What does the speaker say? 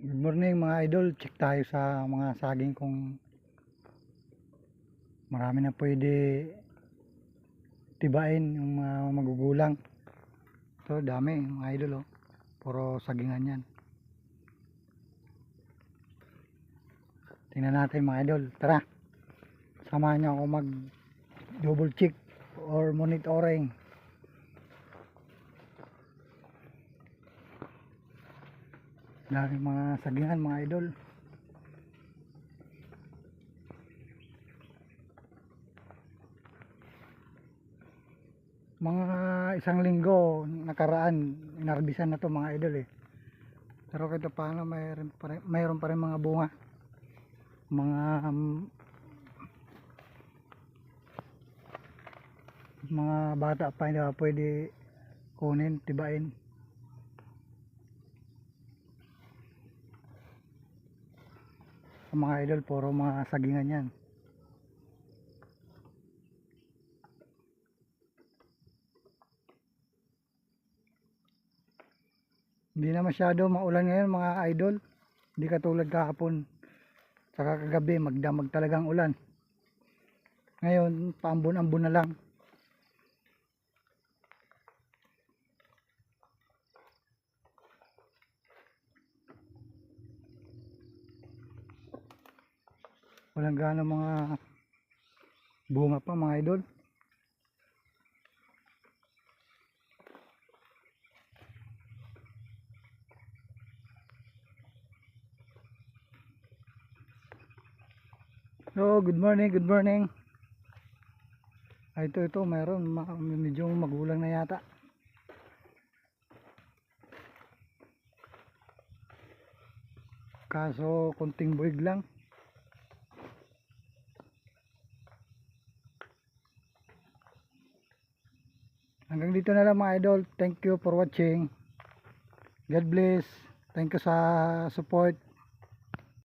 Good morning mga idol. Check tayo sa mga saging kung marami na pwede tibain yung mga magugulang. So dami mga idol oh. Puro sagingan yan. Tingnan natin mga idol. Tara. Samahan niyo ako mag double check or monitoring. Dami mga sagingan mga idol. Mga isang linggo nakaraan, inarbisan na to mga idol eh. Pero kahit paano mayroon pa rin, mayroon pa rin mga bunga. Mga um, mga bata pa hindi pa pwede kunin, tibain. Ang mga idol, puro mga sagingan yan. Hindi na masyado maulan ngayon mga idol. Hindi katulad kahapon. Saka kagabi, magdamag talagang ulan. Ngayon, paambon-ambon na lang. Walang gaano mga bunga pa mga idol. So, good morning, good morning. Ay, ito, ito, mayroon. Ma- medyo magulang na yata. Kaso, konting buwig lang. Hanggang dito na lang mga idol. Thank you for watching. God bless. Thank you sa support.